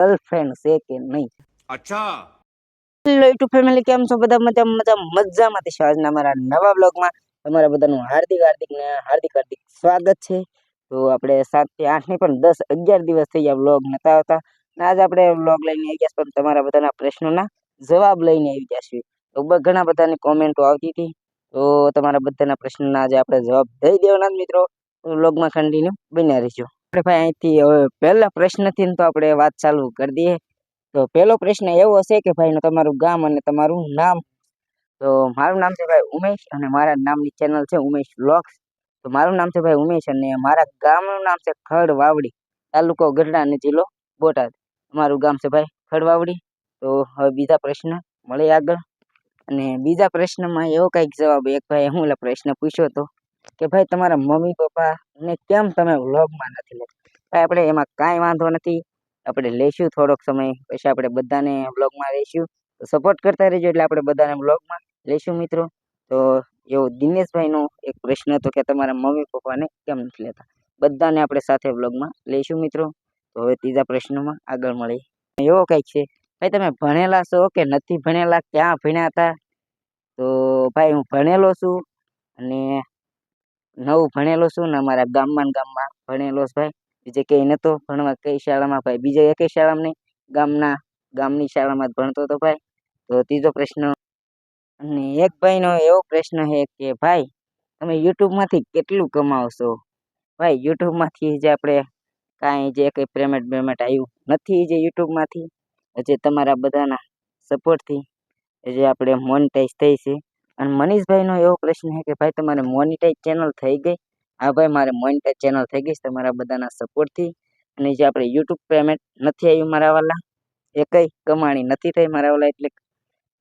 Girlfriend છે કે નહીં? અચ્છા. હેલો યુટ્યુબ ફેમિલી કેમ છો બધા? મજા મજા મજામાં તે આજના અમારા નવા બ્લોગમાં તમારા બધાનું હાર્દિક હાર્દિક હાર્દિક હાર્દિક સ્વાગત છે. તો આપણે સાતથી આઠની પણ દસ અગિયાર દિવસ થઈ ગયા બ્લોગ નતા આવતા. ને આજે આપણે બ્લોગ લઈને આવી ગયા પણ તમારા બધાના પ્રશ્નોના જવાબ લઈને આવી ગયા છીએ. તો ઘણા બધાની કોમેન્ટો આવતી હતી. તો તમારા બધાના પ્રશ્નના આજે આપણે જવાબ દઈ દેવાના મિત્રો. બ્લોગમાં ખંડીને બન્યા રહીશું આપણે ભાઈ અહીંથી હવે પહેલા પ્રશ્નથી તો આપણે વાત ચાલુ કરી દઈએ. તો પહેલો પ્રશ્ન એવો છે કે ભાઈ તમારું ગામ અને તમારું નામ. તો મારું નામ છે ભાઈ ઉમેશ અને મારા નામની ચેનલ છે ઉમેશ વ્લોગ્સ. તો મારું નામ છે ભાઈ ઉમેશ અને મારા ગામનું નામ છે ખડ વાવડી તાલુકો ગઢડા અને જિલ્લો બોટાદ. મારું ગામ છે ભાઈ ખડ વાવડી તો હવે બીજા પ્રશ્ન મળે આગળ. અને બીજા પ્રશ્નમાં એવો કંઈક જવાબ, એક ભાઈ હું પ્રશ્ન પૂછ્યો હતો કે ભાઈ તમારા મમ્મી પપ્પા ને કેમ તમે વ્લોગમાં નથી લેતા આપણે એમાં કાંઈ વાંધો નથી. આપણે લઈશું થોડોક સમય, પછી આપણે બધાને વ્લોગમાં લઈશું તો સપોર્ટ કરતા રહેજો એટલે આપણે બધાને વ્લોગમાં લઈશું મિત્રો. તો એવો દિનેશભાઈનો એક પ્રશ્ન હતો કે તમારા મમ્મી પપ્પાને કેમ નથી લેતા? બધાને આપણે સાથે વ્લોગમાં લઈશું મિત્રો. તો હવે ત્રીજા પ્રશ્નમાં આગળ મળી એવો કંઈક છે, ભાઈ તમે ભણેલા છો કે નથી ભણેલા? ક્યાં ભણ્યા હતા? તો ભાઈ હું ભણેલો છું અને નવું ભણેલો છું ને અમારા ગામમાં ગામમાં ભણેલો છે ભાઈ. બીજે ક્યાંય નહોતો ભણવા, કઈ શાળામાં ભાઈ? બીજે એકેય શાળામાં નહીં. ગામના, ગામની શાળામાં જ ભણતો હતો ભાઈ. તો ત્રીજો પ્રશ્ન. અને એક ભાઈનો એવો પ્રશ્ન છે કે, ભાઈ, તમે યુટ્યુબમાંથી કેટલું કમાવો છો ભાઈ, યુટ્યુબમાંથી જે આપણે કાંઈ જે કંઈ પેમેન્ટ બેમેન્ટ આવ્યું નથી જે યુટ્યુબમાંથી જે તમારા બધાના સપોર્ટથી જે આપણે મોનિટાઈઝ થઈ છે. અને મનીષભાઈનો એવો પ્રશ્ન છે કે ભાઈ તમારે મોનિટાઈઝ ચેનલ થઈ ગઈ. હા ભાઈ, મારે મોનિટાઈઝ ચેનલ થઈ ગઈ તમારા બધાના સપોર્ટથી અને જે આપણે યુટ્યુબ પેમેન્ટ નથી આવ્યું મારા વાલા, એ કંઈ કમાણી નથી થઈ મારા વાલા એટલે.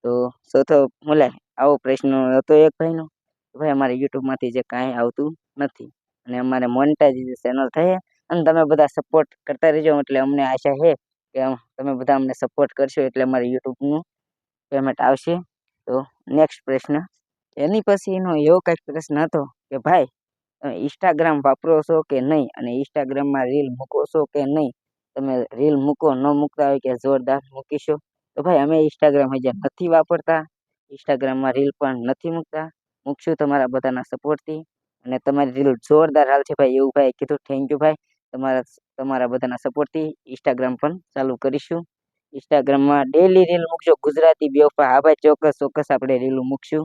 તો ચોથો મુલે આવો પ્રશ્ન હતો એક ભાઈનો ભાઈ અમારે યુટ્યુબમાંથી જે કાંઈ આવતું નથી. અને અમારે મોનિટાઈઝ ચેનલ થઈ અને તમે બધા સપોર્ટ કરતા રહેજો, એટલે અમને આશા છે કે તમે બધા અમને સપોર્ટ કરશો એટલે અમારે યુટ્યુબનું પેમેન્ટ આવશે. તો નેક્સ્ટ પ્રશ્ન. એની પછીનો એવો કંઈક પ્રશ્ન હતો કે ભાઈ, તમે ઇન્સ્ટાગ્રામ વાપરો છો કે નહીં? અને ઇન્સ્ટાગ્રામમાં રીલ મૂકો છો કે નહીં? તમે રીલ મૂકો, ન મૂકતા હોય કે જોરદાર મૂકીશો તો ભાઈ, અમે ઇન્સ્ટાગ્રામ હજી નથી વાપરતા. ઇન્સ્ટાગ્રામમાં રીલ પણ નથી મૂકતા. મૂકશું તમારા બધાના સપોર્ટથી અને તમારી રીલ જોરદાર હાલશે ભાઈ, એવું ભાઈ કીધું. થેન્ક યુ ભાઈ. તમારા તમારા બધાના સપોર્ટથી ઇન્સ્ટાગ્રામ પણ ચાલુ કરીશું. ઇન્સ્ટાગ્રામમાં ડેલી રીલ મૂકજો. ગુજરાતી બેવફા હા ભાઈ ચોક્કસ ચોક્કસ આપણે રીલ મૂકશું.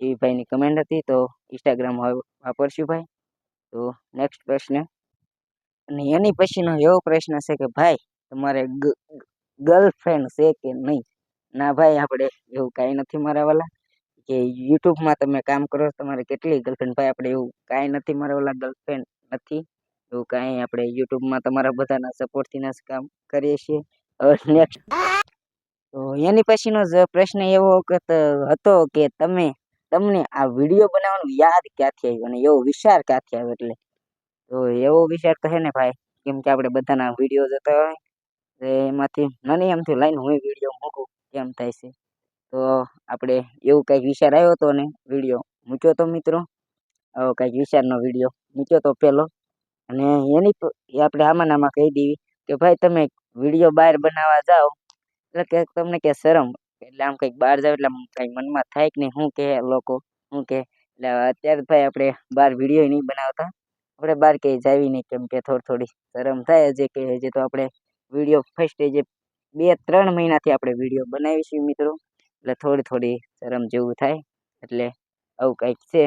એવી ભાઈની કમેન્ટ હતી, તો ઇન્સ્ટાગ્રામ વાપરશું ભાઈ. તો નેક્સ્ટ પ્રશ્ન. અને એની પછીનો એવો પ્રશ્ન છે કે, ભાઈ, તમારે ગર્લફ્રેન્ડ છે કે નહીં? ના ભાઈ, આપણે એવું કાંઈ નથી મારા વાલા કે યુટ્યુબમાં તમે કામ કરો, તમારે કેટલી ગર્લફ્રેન્ડ ભાઈ, આપણે એવું કાંઈ નથી મારા વાલા ગર્લફ્રેન્ડ નથી. એવું કાંઈ આપણે યુટ્યુબમાં તમારા બધાના સપોર્ટથી કામ કરીએ છીએ. તો એની પછીનો જ પ્રશ્ન એવો હતો કે તમે, તમને આ વીડિયો બનાવવાનું યાદ ક્યાંથી આવ્યું અને એવો વિચાર ક્યાંથી આવ્યો એટલે? તો એવો વિચાર તો હે ને ભાઈ, કેમ કે આપણે બધાના વીડિયો જોતા હોય, તો એમાંથી મને એમ થયું, લાઈન હું વીડિયો મૂકું, કેમ થાય છે? તો આપણે એવું કંઈક વિચાર આવ્યો હતો ને વીડિયો મૂક્યો તો મિત્રો. આવો કંઈક વિચારનો વીડિયો મૂક્યો તો પહેલો. અને એની આપણે આમાં આમાં કહી દેવી કે ભાઈ તમે વીડિયો બહાર બનાવવા જાઓ, એટલે કે તમને કે શરમ. એટલે આમ કંઈક બહાર જાવ એટલે કંઈ મનમાં થાય કે નહીં, શું કહે લોકો, શું કહે એટલે અત્યારે ભાઈ આપણે બહાર વીડિયો નહીં બનાવતા. આપણે બહાર ક્યાંય જાવી નહીં, કેમ કે થોડી થોડી શરમ થાય હજી કે હજી તો આપણે વીડિયો ફર્સ્ટ જે બે ત્રણ મહિનાથી આપણે વીડિયો બનાવીશું મિત્રો. એટલે થોડી થોડી શરમ જેવું થાય, એટલે આવું કંઈક છે.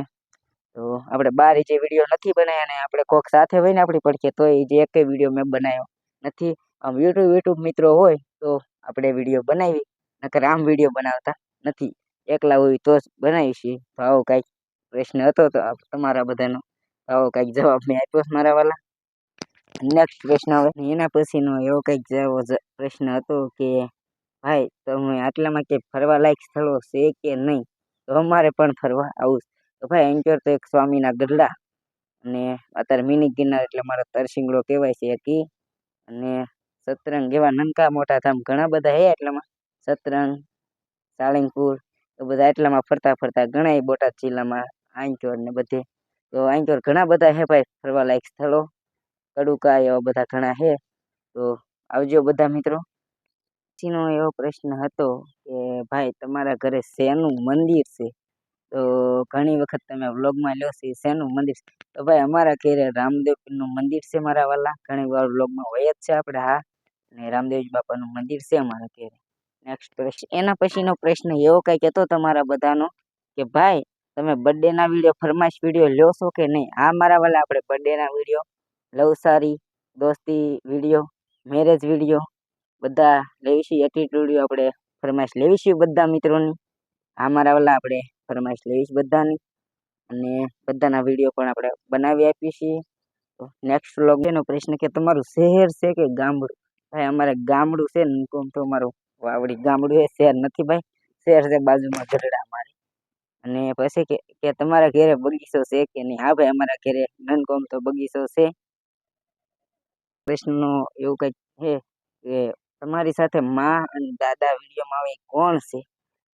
તો આપણે બહાર જે વીડિયો નથી બનાવ્યા અને આપણે કોક સાથે હોય ને આપણી પડખે એ જે એકેય વીડિયો મેં બનાવ્યો નથી. આમ યુટ્યુબ યુટ્યુબ મિત્રો હોય તો આપણે વીડિયો બનાવી નકર આમ વીડિયો બનાવતા નથી. એકલા હોય તો જ બનાવી છીએ. આવો કાંઈક પ્રશ્ન હતો તો તમારા બધાનો. આવો કાંઈક જવાબ મેં આપ્યો છે મારા વાલા. નેક્સ્ટ પ્રશ્ન હવે. એના પછીનો એવો કંઈક જેવો પ્રશ્ન હતો કે, ભાઈ, તમે આટલામાં કે ફરવા લાયક સ્થળો છે કે નહીં? તો અમારે પણ ફરવા આવું તો ભાઈ અંચોર તો એક સ્વામીના ગઢડા અને અત્યારે મિની ગિરનાર એટલે મારો તરસિંગડો કહેવાય છે કે અને સતરંગ એવા નનકા મોટા ધામ ઘણા બધા હે એટલામાં. સતરંગ, સાળંગપુર તો બધા એટલામાં ફરતા ફરતા ઘણાય બોટાદ જિલ્લામાં, આંચોર ને બધે. તો આંચોર ઘણા બધા હે ભાઈ ફરવા લાયક સ્થળો. કડુકા એવા બધા ઘણા હે. તો આવજો બધા મિત્રો. પછીનો એવો પ્રશ્ન હતો કે ભાઈ, તમારા ઘરે શેનું મંદિર છે? તો ઘણી વખત તમે વ્લોગમાં લો છે, શેનું મંદિર તો ભાઈ, અમારા ઘરે રામદેવનું મંદિર છે મારા વાલા. ઘણી વાર વ્લોગમાં હોય જ છે આપણે, હા. ને રામદેવજી બાપાનું મંદિર છે અમારા ઘેરે. નેક્સ્ટ પ્રશ્ન, એના પછીનો પ્રશ્ન એવો કંઈક હતો તમારા બધાનો કે, ભાઈ, તમે બર્થડેના વીડિયો ફરમાઈશ વીડિયો લ્યો છો કે નહીં? આ મારા વાલા આપણે બર્થડેના વીડિયો લવસારી દોસ્તી વીડિયો મેરેજ વીડિયો બધા લેવીશું એટીટ્યુડ વીડિયો આપણે ફરમાઈશ લેવીશું બધા મિત્રોની. આ મારા વાલા આપણે ફરમાઈશ લેવીશ બધાની. અને બધાના વીડિયો પણ આપણે બનાવી આપીએ છીએ. નેક્સ્ટ વ્લોગ એનો પ્રશ્ન કે, તમારું શહેર છે કે ગામડું? ભાઈ, અમારે ગામડું છે ને તો અમારું વાવડી ગામડું એ શહેર નથી ભાઈ. શહેર છે બાજુમાં ઝઘડા મારી. અને પછી કે કે તમારા ઘરે બગીચો છે કે નહીં? હા ભાઈ, અમારા ઘરે નનકોમ તો બગીચો છે. પ્રશ્નનો એવું કંઈક છે કે તમારી સાથે માં અને દાદા વિડીયોમાં આવે કોણ છે?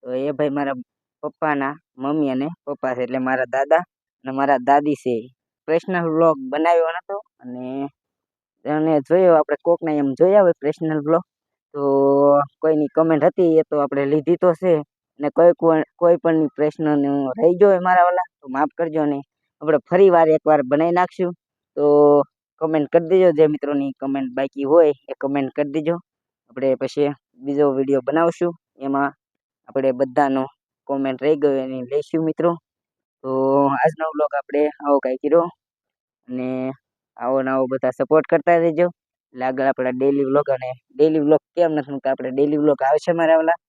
તો એ ભાઈ મારા પપ્પાના મમ્મી અને પપ્પા છે, એટલે મારા દાદા અને મારા દાદી છે. પર્સનલ વ્લોગ બનાવ્યો નતો અને અને જોયો આપણે કોકને એમ જોયા હોય પર્સનલ બ્લોગ તો કોઈની કમેન્ટ હતી એ તો આપણે લીધી તો છે. ને કોઈ કોઈ પણ પ્રશ્નનો રહી ગયો મારા વાલા, તો માફ કરજો ને આપણે ફરી વાર એકવાર બનાવી નાખશું. તો કમેન્ટ કરી દેજો, જે મિત્રોની કમેન્ટ બાકી હોય એ કમેન્ટ કરી દેજો. આપણે પછી બીજો વીડિયો બનાવશું. એમાં આપણે બધાનો કોમેન્ટ રહી ગયો એની લઈશું મિત્રો. તો આજનો બ્લોગ આપણે આવો કાંઈ કર્યો. અને આવો ને આવો બધા સપોર્ટ કરતા રહેજો. એટલે આગળ આપણા ડેલી વ્લોગ અને ડેલી વ્લોગ કેમ નથી મૂકતા? આપણે ડેલી વ્લોગ આવશે મારા વાલા.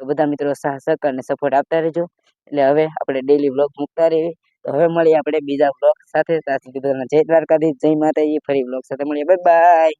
તો બધા મિત્રો સાહસક અને સપોર્ટ આપતા રહેજો. એટલે હવે આપણે ડેલી વ્લોગ મૂકતા રહીએ. તો હવે મળીએ આપણે બીજા વ્લોગ સાથે. ત્યાં સુધી જય દ્વારકાધીશ, જય માતાજી. ફરી વ્લોગ સાથે મળીએ. Bye bye